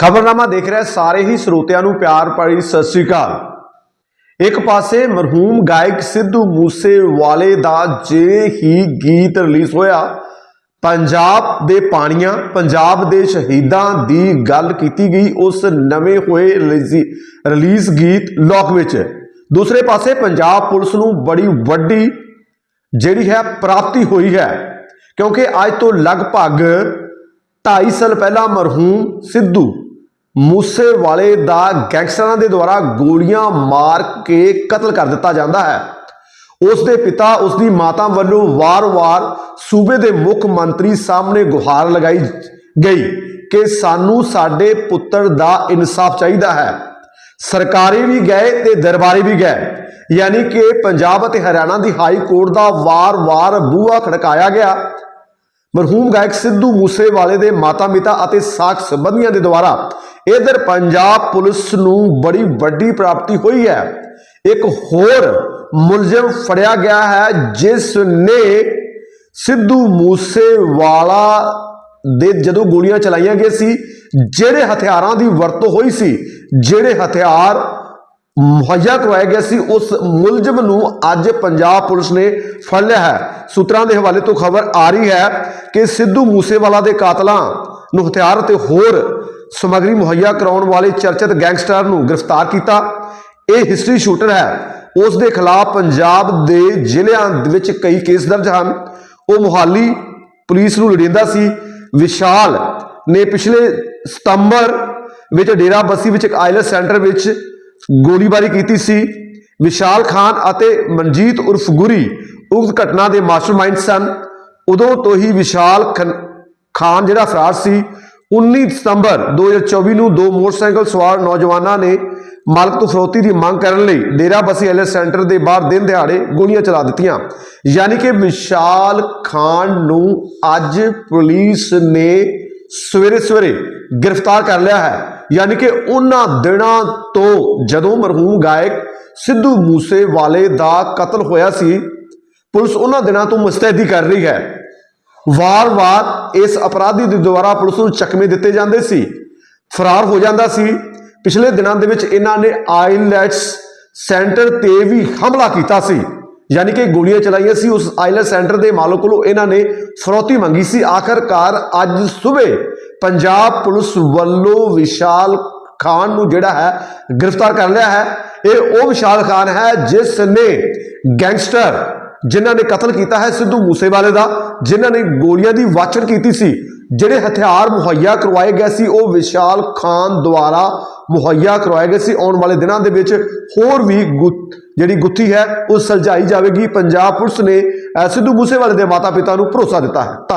ਖਬਰਨਾਮਾ ਦੇਖ ਰਿਹਾ ਸਾਰੇ ਹੀ ਸਰੋਤਿਆਂ ਨੂੰ ਪਿਆਰ ਭਰੀ ਸਤਿ ਸ੍ਰੀ ਅਕਾਲ। ਇੱਕ ਪਾਸੇ ਮਰਹੂਮ ਗਾਇਕ ਸਿੱਧੂ ਮੂਸੇਵਾਲੇ ਦਾ ਜੇ ਹੀ ਗੀਤ ਰਿਲੀਜ਼ ਹੋਇਆ, ਪੰਜਾਬ ਦੇ ਪਾਣੀਆਂ, ਪੰਜਾਬ ਦੇ ਸ਼ਹੀਦਾਂ ਦੀ ਗੱਲ ਕੀਤੀ ਗਈ, ਉਸ ਨਵੇਂ ਹੋਏ ਰਿਲੀਜ਼ੀ- ਰਿਲੀਜ਼ ਗੀਤ ਲੋਕ ਵਿੱਚ। ਦੂਸਰੇ ਪਾਸੇ ਪੰਜਾਬ ਪੁਲਿਸ ਨੂੰ ਬੜੀ ਵੱਡੀ ਜਿਹੜੀ ਹੈ ਪ੍ਰਾਪਤੀ ਹੋਈ ਹੈ, ਕਿਉਂਕਿ ਅੱਜ ਤੋਂ ਲਗਭਗ 2.5 ਸਾਲ ਪਹਿਲਾਂ ਮਰਹੂਮ ਸਿੱਧੂ ਮੂਸੇਵਾਲੇ ਦਾ ਗੈਂਗਸਟਰਾਂ ਦੇ ਦੁਆਰਾ ਗੋਲੀਆਂ ਮਾਰ ਕੇ ਕਤਲ ਕਰ ਦਿੱਤਾ ਜਾਂਦਾ ਹੈ। ਉਸ ਦੇ ਪਿਤਾ, ਉਸ ਦੀ ਮਾਤਾ ਵੱਲੋਂ ਵਾਰ-ਵਾਰ ਸੂਬੇ ਦੇ ਮੁੱਖ ਮੰਤਰੀ ਸਾਹਮਣੇ ਗੁਹਾਰ ਲਗਾਈ ਗਈ ਕਿ ਸਾਨੂੰ ਸਾਡੇ ਪੁੱਤਰ ਦਾ ਇਨਸਾਫ ਚਾਹੀਦਾ ਹੈ। ਸਰਕਾਰੀ ਵੀ ਗਏ ਤੇ ਦਰਬਾਰੀ ਵੀ ਗਏ। ਯਾਨੀ ਕਿ ਪੰਜਾਬ ਅਤੇ ਹਰਿਆਣਾ ਦੀ ਹਾਈ ਕੋਰਟ ਦਾ ਵਾਰ-ਵਾਰ ਬੂਹਾ ਖੜਕਾਇਆ ਗਿਆ। ਮਰਹੂਮ ਗਾਇਕ ਸਿੱਧੂ ਮੂਸੇਵਾਲੇ ਦੇ ਮਾਤਾ-ਪਿਤਾ ਅਤੇ ਸਾਖ ਸੰਬੰਧੀਆਂ ਦੇ ਦੁਆਰਾ ਇਧਰ ਪੰਜਾਬ ਪੁਲਿਸ ਨੂੰ ਬੜੀ ਵੱਡੀ ਪ੍ਰਾਪਤੀ ਹੋਈ ਹੈ। ਇੱਕ ਹੋਰ ਮੁਲਜ਼ਮ ਫੜਿਆ ਗਿਆ ਹੈ, ਜਿਸ ਨੇ ਸਿੱਧੂ ਮੂਸੇਵਾਲਾ ਦੇ ਜਦੋਂ ਗੋਲੀਆਂ ਚਲਾਈਆਂ ਗਈਆਂ ਸੀ, ਜਿਹੜੇ ਹਥਿਆਰਾਂ ਦੀ ਵਰਤੋਂ ਹੋਈ ਸੀ, ਜਿਹੜੇ ਹਥਿਆਰ ਮੁਹੱਈਆ ਕਰਵਾਏ ਗਏ ਸੀ, ਉਸ ਮੁਲਜ਼ਮ ਨੂੰ ਅੱਜ ਪੰਜਾਬ ਪੁਲਿਸ ਨੇ ਫੜ ਲਿਆ ਹੈ। ਸੂਤਰਾਂ ਦੇ ਹਵਾਲੇ ਤੋਂ ਖਬਰ ਆ ਰਹੀ ਹੈ ਕਿ ਸਿੱਧੂ ਮੂਸੇਵਾਲਾ ਦੇ ਕਾਤਲਾਂ ਨੂੰ ਹਥਿਆਰ ਅਤੇ ਹੋਰ ਸਮੱਗਰੀ ਮੁਹੱਈਆ ਕਰਾਉਣ ਵਾਲੇ ਚਰਚਿਤ ਗੈਂਗਸਟਰ ਨੂੰ ਗ੍ਰਿਫਤਾਰ ਕੀਤਾ। ਇਹ ਹਿਸਟਰੀ ਸ਼ੂਟਰ ਹੈ। ਉਸ ਦੇ ਖਿਲਾਫ ਪੰਜਾਬ ਦੇ ਜ਼ਿਲ੍ਹਿਆਂ ਵਿੱਚ ਕਈ ਕੇਸ ਦਰਜ ਹਨ। ਉਹ ਮੁਹਾਲੀ ਪੁਲਿਸ ਨੂੰ ਲੋੜੀਂਦਾ ਸੀ। ਵਿਸ਼ਾਲ ਨੇ ਪਿਛਲੇ ਸਤੰਬਰ ਵਿੱਚ ਡੇਰਾ ਬੱਸੀ ਵਿੱਚ ਇੱਕ ਆਈਲੈਸ ਸੈਂਟਰ ਵਿੱਚ ਗੋਲੀਬਾਰੀ ਕੀਤੀ ਸੀ। ਵਿਸ਼ਾਲ ਖਾਨ ਅਤੇ ਮਨਜੀਤ ਉਰਫ ਗੁਰੀ ਉਕਤ ਘਟਨਾ ਦੇ ਮਾਸਟਰਮਾਈਂਡ ਸਨ। ਉਦੋਂ ਤੋਂ ਹੀ ਵਿਸ਼ਾਲ ਖਨ- ਖਾਨ ਜਿਹੜਾ ਫਰਾਰ ਸੀ 19 ਸਤੰਬਰ 2024 ਨੂੰ ਦੋ ਮੋਟਰਸਾਈਕਲ ਸਵਾਰ ਨੌਜਵਾਨਾਂ ਨੇ ਮਾਲਕ ਤੋਂ ਫਰੋਤੀ ਦੀ ਮੰਗ ਕਰਨ ਲਈ ਡੇਰਾ ਬਸੀ ਐਲਐਸ ਸੈਂਟਰ ਦੇ ਬਾਹਰ ਦਿਨ ਦਿਹਾੜੇ ਗੋਲੀਆਂ ਚਲਾ ਦਿੱਤੀਆਂ। ਯਾਨੀ ਕਿ ਵਿਸ਼ਾਲ ਖਾਨ ਨੂੰ ਅੱਜ ਪੁਲਿਸ ਨੇ ਸਵੇਰੇ ਸਵੇਰੇ ਗ੍ਰਿਫਤਾਰ ਕਰ ਲਿਆ ਹੈ। ਯਾਨੀ ਕਿ ਉਹਨਾਂ ਦਿਨਾਂ ਤੋਂ ਜਦੋਂ ਮਰਹੂਮ ਗਾਇਕ ਸਿੱਧੂ ਮੂਸੇਵਾਲੇ ਦਾ ਕਤਲ ਹੋਇਆ ਸੀ, ਪੁਲਿਸ ਉਹਨਾਂ ਦਿਨਾਂ ਤੋਂ ਮੁਸਤੈਦੀ ਕਰ ਰਹੀ ਹੈ। ਵਾਰ-ਵਾਰ ਇਸ ਅਪਰਾਧੀ ਦੇ ਦੁਆਰਾ ਪੁਲਿਸ ਨੂੰ ਚੱਕਵੇਂ ਦਿੱਤੇ ਜਾਂਦੇ ਸੀ, ਫਰਾਰ ਹੋ ਜਾਂਦਾ ਸੀ। ਪਿਛਲੇ ਦਿਨਾਂ ਦੇ ਵਿੱਚ ਇਹਨਾਂ ਨੇ ਆਈਲੈਟਸ ਸੈਂਟਰ ਤੇ ਵੀ ਹਮਲਾ ਕੀਤਾ ਸੀ। ਯਾਨੀ ਕਿ ਗੋਲੀਆਂ ਚਲਾਈਆਂ ਸੀ। ਉਸ ਆਈਲੈਟਸ ਸੈਂਟਰ ਦੇ ਮਾਲਕ ਕੋਲੋਂ ਇਹਨਾਂ ਨੇ ਫਰੋਤੀ ਮੰਗੀ ਸੀ। ਆਖਰਕਾਰ ਅੱਜ ਸਵੇਰ ਪੰਜਾਬ ਪੁਲਿਸ ਵੱਲੋਂ ਵਿਸ਼ਾਲ ਖਾਨ ਨੂੰ ਜਿਹੜਾ ਹੈ, ਗ੍ਰਿਫਤਾਰ ਕਰ ਲਿਆ ਹੈ। ਇਹ ਉਹ ਵਿਸ਼ਾਲ ਖਾਨ ਹੈ ਜਿਸ ਨੇ ਗੈਂਗਸਟਰ ਜਿਨ੍ਹਾਂ ਨੇ ਕਤਲ ਕੀਤਾ ਹੈ ਸਿੱਧੂ ਮੂਸੇਵਾਲੇ ਦਾ, ਜਿਨ੍ਹਾਂ ਨੇ ਗੋਲੀਆਂ ਦੀ ਵਾਚਣ ਕੀਤੀ ਸੀ, ਜਿਹੜੇ ਹਥਿਆਰ ਮੁਹੱਈਆ ਕਰਵਾਏ ਗਏ ਸੀ, ਉਹ ਵਿਸ਼ਾਲ ਖਾਨ ਦੁਆਰਾ ਮੁਹੱਈਆ ਕਰਵਾਏ ਗਏ ਸੀ। ਆਉਣ ਵਾਲੇ ਦਿਨਾਂ ਦੇ ਵਿੱਚ ਹੋਰ ਵੀ ਗੁੱਥ- ਜਿਹੜੀ ਗੁੱਥੀ ਹੈ, ਉਹ ਸਲਝਾਈ ਜਾਵੇਗੀ। ਪੰਜਾਬ ਪੁਲਿਸ ਨੇ ਸਿੱਧੂ ਮੂਸੇਵਾਲੇ ਦੇ ਮਾਤਾ ਪਿਤਾ ਨੂੰ ਭਰੋਸਾ ਦਿੱਤਾ ਹੈ। ਧੰਨਵਾਦ।